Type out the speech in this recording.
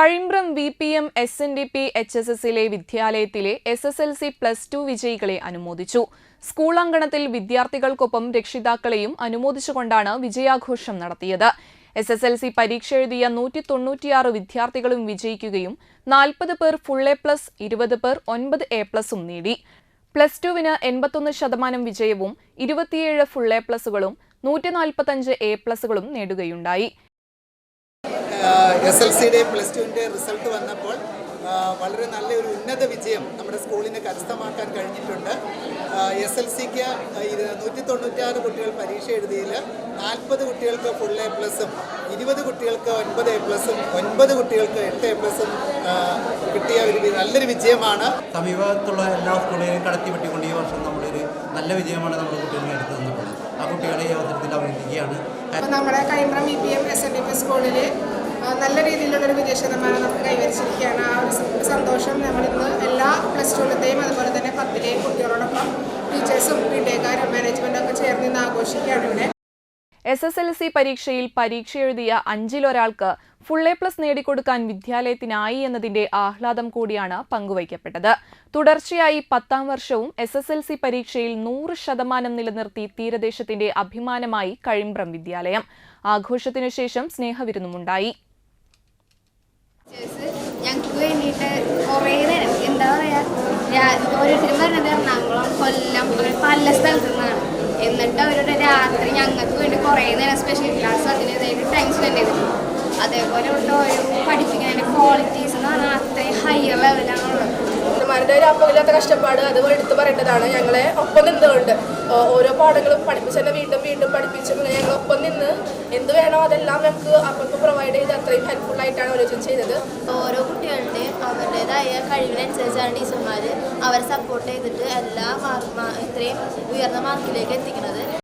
Kazhimbram V P M S N D P H S എസിലെ വിദ്യാലയത്തിലെ S S L C plus two വിജയികളെ അനുമോദിച്ചു. School അങ്കണത്തിൽ വിദ്യാർത്ഥികൾക്കൊപ്പം രക്ഷിതാക്കളെയും അനുമോദിച്ചുകൊണ്ടാണ് വിജയാഘോഷം നടത്തിയത്. എസ് എസ് എൽ സി പരീക്ഷ എഴുതിയ നൂറ്റി തൊണ്ണൂറ്റിയാറ് വിദ്യാർത്ഥികളും വിജയിക്കുകയും നാൽപ്പത് പേർ ഫുൾ എ പ്ലസ് ഇരുപത് പേർ ഒൻപത് എ പ്ലസും നേടി. പ്ലസ് ടുവിന് എൺപത്തൊന്ന് ശതമാനം വിജയവും ഇരുപത്തിയേഴ് ഫുൾ എ പ്ലസുകളും നൂറ്റി നാൽപ്പത്തഞ്ച് എ പ്ലസുകളും നേടുകയുണ്ടായി. എസ് എൽ സിയുടെയും പ്ലസ് ടുവിന്റെ റിസൾട്ട് വന്നപ്പോൾ വളരെ നല്ലൊരു ഉന്നത വിജയം നമ്മുടെ സ്കൂളിനെ കരസ്ഥമാക്കാൻ കഴിഞ്ഞിട്ടുണ്ട്. എസ് എൽ സിക്ക് നൂറ്റി തൊണ്ണൂറ്റാറ് കുട്ടികൾ പരീക്ഷ എഴുതിയിൽ നാൽപ്പത് കുട്ടികൾക്ക് ഫുൾ എ പ്ലസും ഇരുപത് കുട്ടികൾക്ക് ഒൻപത് എ പ്ലസും ഒൻപത് കുട്ടികൾക്ക് എട്ട് എ പ്ലസും കിട്ടിയ ഒരു നല്ലൊരു വിജയമാണ്. സമീപത്തുള്ള എല്ലാ സ്കൂളുകളെയും കടത്തി വെട്ടിക്കൊണ്ട് ഈ വർഷം നമ്മളൊരു നല്ല വിജയമാണ് നമ്മുടെ കുട്ടികളെ എടുത്തു തന്നിട്ടുള്ളത്. ആ കുട്ടികളെ ഈ അവസരത്തിൽ അഭിനന്ദിക്കുകയാണ് നമ്മുടെ Kaimbram E P M S N D P സ്കൂളിൽ നല്ല രീതിയിലുള്ളൊരു വിജയ ശതമാനം നമുക്ക് കൈവരിച്ചിരിക്കുകയാണ്. ആ ഒരു സന്തോഷം നമ്മളിന്ന് എല്ലാ പ്ലസ് ടുവിലത്തെയും അതുപോലെ തന്നെ പത്തിലെയും കുട്ടികളോടൊപ്പം ടീച്ചേഴ്സും വീട്ടുകാരും മാനേജ്മെന്റും ഒക്കെ ചേർന്ന് ഇന്ന് ആഘോഷിക്കുകയാണ് ഇവിടെ. എസ് എസ് എൽ സി പരീക്ഷയിൽ പരീക്ഷ എഴുതിയ അഞ്ചിലൊരാൾക്ക് ഫുൾ എ പ്ലസ് നേടിക്കൊടുക്കാൻ വിദ്യാലയത്തിനായി എന്നതിന്റെ ആഹ്ലാദം കൂടിയാണ് പങ്കുവയ്ക്കപ്പെട്ടത്. തുടർച്ചയായി പത്താം വർഷവും എസ് എസ് എൽ സി പരീക്ഷയിൽ നൂറ് ശതമാനം നിലനിർത്തി തീരദേശത്തിന്റെ അഭിമാനമായി കഴിമ്പ്രം വിദ്യാലയം. ആഘോഷത്തിനുശേഷം സ്നേഹവിരുന്നുമുണ്ടായി. ഓരോരുത്തരും പറഞ്ഞത് എറണാകുളം കൊല്ലം അങ്ങനെ പല സ്ഥലത്തു നിന്നാണ്. എന്നിട്ട് അവരുടെ രാത്രി ഞങ്ങൾക്ക് വേണ്ടി കുറേ നേരം സ്പെഷ്യൽ ക്ലാസ് അതിന്റെതായിട്ട് ടൈം സ്പെൻഡ് ചെയ്തിട്ടുണ്ട്. അതേപോലെ ഇവിടുത്തെ ഒരു പഠിപ്പിക്കുന്നതിന്റെ ക്വാളിറ്റീസ് അപ്പമില്ലാത്ത കഷ്ടപ്പാട് അത് എടുത്തു പറയേണ്ടതാണ്. ഞങ്ങളെ ഒപ്പം നിന്നുകൊണ്ട് ഓരോ പാഠങ്ങളും പഠിപ്പിച്ച് തന്നെ വീണ്ടും വീണ്ടും പഠിപ്പിച്ച് പിന്നെ ഞങ്ങൾ ഒപ്പം നിന്ന് എന്ത് വേണോ അതെല്ലാം ഞങ്ങൾക്ക് അപ്പം പ്രൊവൈഡ് ചെയ്ത് അത്രയും ഹെൽപ്ഫുൾ ആയിട്ടാണ് ഓരോ ചെയ്തത്. ഓരോ കുട്ടികളുടെയും അവരുടേതായ കഴിവിനനുസരിച്ചാണ് ടീച്ചർമാർ അവരെ സപ്പോർട്ട് ചെയ്തിട്ട് എല്ലാ മാർക്ക് ഇത്രയും ഉയർന്ന മാർക്കിലേക്ക് എത്തിക്കുന്നത്.